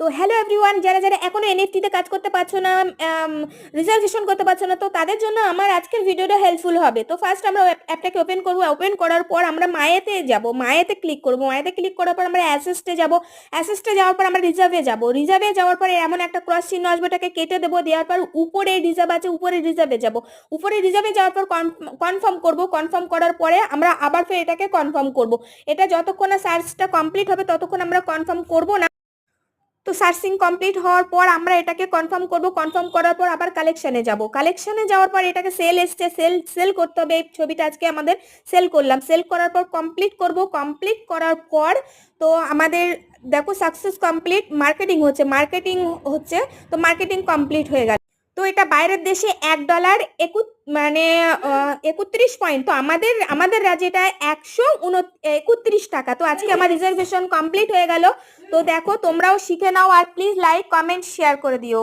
তো hello everyone যারা যারা এখনও এনএফটিতে কাজ করতে পারছ না রিজার্ভেশন করতে পারছ না, তো তাদের জন্য আমার আজকের ভিডিওটা হেল্পফুল হবে। তো ফার্স্ট আমরা অ্যাপটাকে ওপেন করব। ওপেন করার পর আমরা মায়েতে যাব। মায়েতে ক্লিক করব। মায়েতে ক্লিক করার পর আমরা অ্যাসিস্টে যাব। অ্যাসিস্টে যাওয়ার পর আমরা রিজার্ভে যাব। রিজার্ভে যাওয়ার পরে এমন একটা ক্রস চিহ্ন আসবে ওটাকে কেটে দেবো। দেওয়ার পর উপরে রিজার্ভ আছে, উপরে রিজার্ভে যাব। উপরে রিজার্ভে যাওয়ার পর কনফার্ম করব। কনফার্ম করার পরে আমরা আবার ফের এটাকে কনফার্ম করব। এটা যতক্ষণ না সার্চটা কমপ্লিট হবে, ততক্ষণ আমরা কনফার্ম করব না। তো সার্চিং কমপ্লিট হওয়ার পর আমরা এটাকে কনফার্ম করব কনফার্ম করার পর আবার কালেকশানে যাব। কালেকশানে যাওয়ার পর এটাকে সেল এসছে সেল সেল করতে হবে। এই ছবিটা আজকে আমাদের সেল করলাম। সেল করার পর কমপ্লিট করব। কমপ্লিট করার পর তো আমাদের দেখো সাকসেস কমপ্লিট মার্কেটিং হচ্ছে। মার্কেটিং হচ্ছে, তো মার্কেটিং কমপ্লিট হয়ে গেল। তো এটা বাইরের দেশে এক ডলার একু মানে একত্রিশ পয়েন্ট তো আমাদের আমাদের রাজ্যে এটা একশো একত্রিশ টাকা। তো আজকে আমার রিজার্ভেশন কমপ্লিট হয়ে গেল। তো দেখো তোমরাও শিখে নাও আর প্লিজ লাইক কমেন্ট শেয়ার করে দিও।